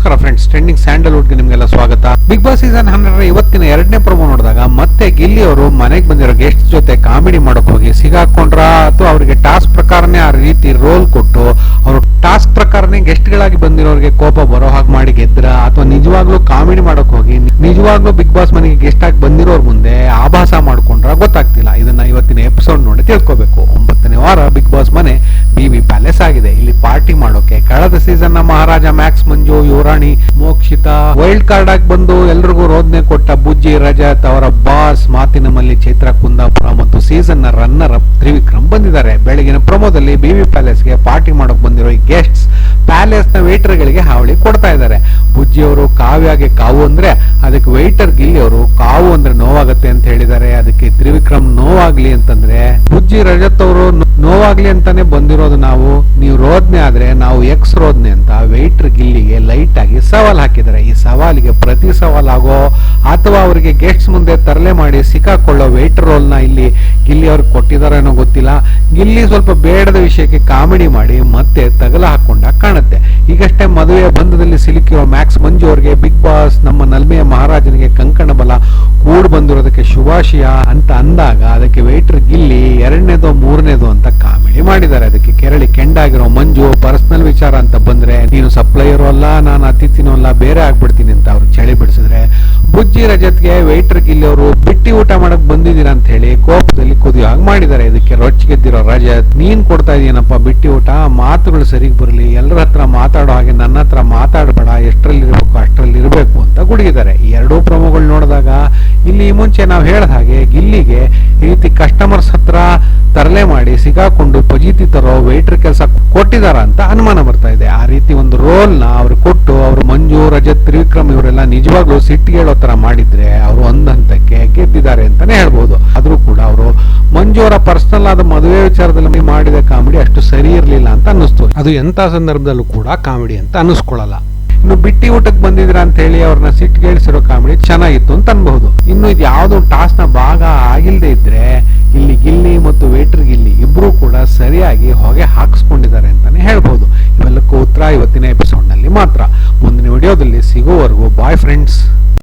ನಮಸ್ಕಾರ friends trending ಸ್ಯಾಂಡಲ್ವುಡ್ಗೆ ನಿಮಗೆಲ್ಲ ಸ್ವಾಗತ. ಬಿಗ್ ಬಾಸ್ ಸೀಸನ್ ಹನ್ನೆರಡರ ಇವತ್ತಿನ ಎರಡನೇ ಪ್ರೊಮೋ ನೋಡಿದಾಗ ಮತ್ತೆ ಗಿಲ್ಲಿ ಅವರು ಮನೆಗೆ ಬಂದಿರೋ ಗೆಸ್ಟ್ ಜೊತೆ ಕಾಮಿಡಿ ಮಾಡಕ್ ಹೋಗಿ ಸಿಗಾಕೊಂಡ್ರ? ಅಥವಾ ಅವರಿಗೆ ಟಾಸ್ಕ್ ಪ್ರಕಾರನೇ ಆ ರೀತಿ ರೋಲ್ ಕೊಟ್ಟು ಅವರು ಟಾಸ್ಕ್ ಪ್ರಕಾರನೇ ಗೆಸ್ಟ್ ಗಳಾಗಿ ಬಂದಿರೋರಿಗೆ ಕೋಪ ಬರೋ ಹಾಗೆ ಮಾಡಿ ಗೆದ್ರ? ಅಥವಾ ನಿಜವಾಗ್ಲೂ ಕಾಮಿಡಿ ಮಾಡಕ್ ಹೋಗಿ ನಿಜವಾಗ್ಲೂ ಬಿಗ್ ಬಾಸ್ ಮನೆಗೆ ಗೆಸ್ಟ್ ಆಗಿ ಬಂದಿರೋರ್ ಮುಂದೆ ಆಭಾಸ ಮಾಡ್ಕೊಂಡ್ರ? ಗೊತ್ತಾಗ್ತಿಲ್ಲ. ಇದನ್ನ ಇವತ್ತಿನ ಎಪಿಸೋಡ್ ನೋಡಿ ತಿಳ್ಕೊಬೇಕು. ಒಂಬತ್ತನೇ ವಾರ ಬಿಗ್ ಬಾಸ್ ಸೀಸನ್ನ ಮಹಾರಾಜ ಮ್ಯಾಕ್ಸ್ ಮಂಜು, ಯುವರಾಣಿ ಮೋಕ್ಷಿತಾ. ವೈಲ್ಡ್ ಕಾರ್ಡ್ ಆಗಿ ಬಂದು ಎಲ್ರಿಗೂ ರೋದನೆ ಕೊಟ್ಟ ಬುಜ್ಜಿ, ರಜತ್ ಅವರ ಬಾಸ್ ಮಾತಿನ ಮಲ್ಲಿ ಚೈತ್ರ ಕುಂದಾಪುರ ಮತ್ತು ಸೀಸನ್ನ ರನ್ನರ್ ಅಪ್ ತ್ರಿವಿಕ್ರಮ್ ಬಂದಿದ್ದಾರೆ. ಬೆಳಗಿನ ಪ್ರಮೋದಲ್ಲಿ ಬಿವಿ ಪ್ಯಾಲೇಸ್ಗೆ ಪಾರ್ಟಿ ಮಾಡಕ್ ಬಂದಿರೋ ಈ ಗೆಸ್ಟ್ಸ್ ಪ್ಯಾಲೇಸ್ನ ವೇಟರ್ ಗಳಿಗೆ ಹಾವಳಿ ಕೊಡ್ತಾ ಇದ್ದಾರೆ. ಬುಜ್ಜಿ ಅವರು ಕಾವ್ಯಾಗೆ ಕಾವು ಅಂದ್ರೆ ಅದಕ್ಕೆ ವೇಟರ್ ಗಿಲ್ಲಿ ಅವರು ಕಾವು ಅಂದ್ರೆ ನೋವಾಗತ್ತೆ ಅಂತ ಹೇಳಿದ್ದಾರೆ. ಅದಕ್ಕೆ ತ್ರಿವಿಕ್ರಮ್ ನೋವಾಗ್ಲಿ ಅಂತಂದ್ರೆ ಬುಜ್ಜಿ, ರಜತ್ ಅವರು ನೋವಾಗ್ಲಿ ಅಂತಾನೆ ಬಂದಿರೋದು ನಾವು. ನೀವು ರೋದ್ನೆ ಆದ್ರೆ ನಾವು ಎಕ್ಸ್ ರೋದ್ನೆ ಅಂತ ವೇಟರ್ ಗಿಲ್ಲಿಗೆ ಲೈಟ್ ಆಗಿ ಸವಾಲ್ ಹಾಕಿದ್ದಾರೆ. ಈ ಸವಾಲಿಗೆ ಪ್ರತಿ ಸವಾಲಾಗೋ ಅಥವಾ ಅವರಿಗೆ ಗೆಸ್ಟ್ಸ್ ಮುಂದೆ ತರಲೆ ಮಾಡಿ ಸಿಕ್ಕಾಕೊಳ್ಳೋ ರೋಲ್ನ ಇಲ್ಲಿ ಗಿಲ್ಲಿ ಅವ್ರಿಗೆ ಕೊಟ್ಟಿದಾರೇನೋ ಗೊತ್ತಿಲ್ಲ. ಗಿಲ್ಲಿ ಸ್ವಲ್ಪ ಬೇಡದ ವಿಷಯಕ್ಕೆ ಕಾಮಿಡಿ ಮಾಡಿ ಮತ್ತೆ ತಗಲ ಹಾಕೊಂಡ ಕಾಣುತ್ತೆ. ಈಗಷ್ಟೇ ಮದುವೆ ಬಂಧದಲ್ಲಿ ಸಿಲುಕಿರೋ ಮ್ಯಾಕ್ಸ್ ಮಂಜು ಅವರಿಗೆ ಬಿಗ್ ಬಾಸ್ ನಮ್ಮ ನಲ್ಮೆಯ ಮಹಾರಾಜನಿಗೆ ಕಂಕಣ ಬಲ ಕೂಡ್ ಬಂದಿರೋದಕ್ಕೆ ಶುಭಾಶಯ ಅಂತ ಅಂದಾಗ ಅದಕ್ಕೆ ವೇಟರ್ ಗಿಲ್ಲಿ ಎರಡನೇದು ವಿಚಾರ ಅಂತ ಬಂದ್ರೆ, ನೀನು ಸಪ್ಲೈಯರು ಅಲ್ಲ, ನಾನು ಅತಿಥಿನೂ ಅಲ್ಲ, ಬೇರೆ ಆಗ್ಬಿಡ್ತೀನಿ ಅಂತ ಅವ್ರು ಚಳಿ ಬಿಡಿಸಿದ್ರೆ ಬುಜ್ಜಿ ರಜತ್ಗೆ ವೈಟರ್ ಗಿಲ್ಲಿ ಅವರು ಬಿಟ್ಟಿ ಊಟ ಮಾಡಕ್ ಬಂದಿದ್ದೀರಾ ಅಂತ ಹೇಳಿ ಕೋಪದಲ್ಲಿ ಕುದಿಯೋ ಹಾಗೆ ಮಾಡಿದ್ದಾರೆ. ಇದಕ್ಕೆ ರೊಚ್ಚಿಗೆದ್ದಿರೋ ರಜತ್, ನೀನ್ ಕೊಡ್ತಾ ಇದೀನಪ್ಪ ಬಿಟ್ಟಿ ಊಟ? ಮಾತುಗಳು ಸರಿಗ್ ಬರಲಿ ಎಲ್ಲರ ಹತ್ರ ಮಾತಾಡೋ ಹಾಗೆ ನನ್ನ ಹತ್ರ ಮಾತಾಡಬೇಡ ಎಷ್ಟರಲ್ಲಿ ಇರಬೇಕು ಅಷ್ಟರಲ್ಲಿ ಇರಬೇಕು ಅಂತ ಗುಡುಗಿದ್ದಾರೆ. ಈ ಎರಡೂ ನೋಡಿದಾಗ, ಇಲ್ಲಿ ಮುಂಚೆ ನಾವು ಹೇಳಿದ ಹಾಗೆ, ಗಿಲ್ಲಿಗೆ ಈ ರೀತಿ ಕಸ್ಟಮರ್ಸ್ ಹತ್ರ ತರಲೆ ಮಾಡಿ ಸಿಗಾಕೊಂಡು ಪಜೀತಿ ತರೋ ವೇಟರ್ ಕೆಲಸ ಕೊಟ್ಟಿದಾರ ಅಂತ ಅನುಮಾನ ಬರ್ತಾ ಇದೆ. ಆ ರೀತಿ ಒಂದು ರೋಲ್ನ ಅವ್ರು ಕೊಟ್ಟು ಅವರು ಮಂಜು, ರಜತ್, ತ್ರಿವಿಕ್ರಮ್ ಇವರೆಲ್ಲ ನಿಜವಾಗ್ಲೂ ಸಿಟ್ಟಿಗೆ ಹೇಳೋ ತರ ಮಾಡಿದ್ರೆ ಅವರು ಒಂದ್ ಹಂತಕ್ಕೆ ಗೆದ್ದಿದ್ದಾರೆ ಅಂತಾನೆ ಹೇಳ್ಬೋದು. ಆದ್ರೂ ಕೂಡ ಅವರು ಮಂಜು ಅವರ ಪರ್ಸನಲ್ ಆದ ಮದುವೆ ವಿಚಾರದಲ್ಲಿ ಮಾಡಿದ ಕಾಮಿಡಿ ಅಷ್ಟು ಸರಿ ಇರಲಿಲ್ಲ ಅಂತ ಅನ್ನಿಸ್ತು. ಅದು ಎಂತ ಸಂದರ್ಭದಲ್ಲೂ ಕೂಡ ಕಾಮಿಡಿ ಅಂತ ಅನ್ನಿಸ್ಕೊಳ್ಳಲ್ಲ. ಇನ್ನು ಬಿಟ್ಟಿ ಊಟಕ್ಕೆ ಬಂದಿದ್ರ ಅಂತ ಹೇಳಿ ಅವ್ರನ್ನ ಸಿಟ್ಗೇಳಿಸಿರೋ ಕಾಮಿಡಿ ಚೆನ್ನಾಗಿತ್ತು ಅಂತ ಅನ್ಬಹುದು. ಇನ್ನು ಇದು ಯಾವ್ದು ಟಾಸ್ನ ಭಾಗ ಆಗಿಲ್ದೇ ಇದ್ರೆ ಇಲ್ಲಿ ಗಿಲ್ಲಿ ಮತ್ತು ವೇಟರ್ ಗಿಲ್ಲಿ ಇಬ್ರು ಕೂಡ ಸರಿಯಾಗಿ ಹೊಗೆ ಹಾಕಿಸ್ಕೊಂಡಿದ್ದಾರೆ ಅಂತಾನೆ ಹೇಳ್ಬಹುದು. ಇವೆಲ್ಲಕ್ಕೂ ಉತ್ತರ ಇವತ್ತಿನ ಎಪಿಸೋಡ್ನಲ್ಲಿ ಮಾತ್ರ. ಮುಂದಿನ ವಿಡಿಯೋದಲ್ಲಿ ಸಿಗೋವರೆಗೂ ಬಾಯ್ ಫ್ರೆಂಡ್ಸ್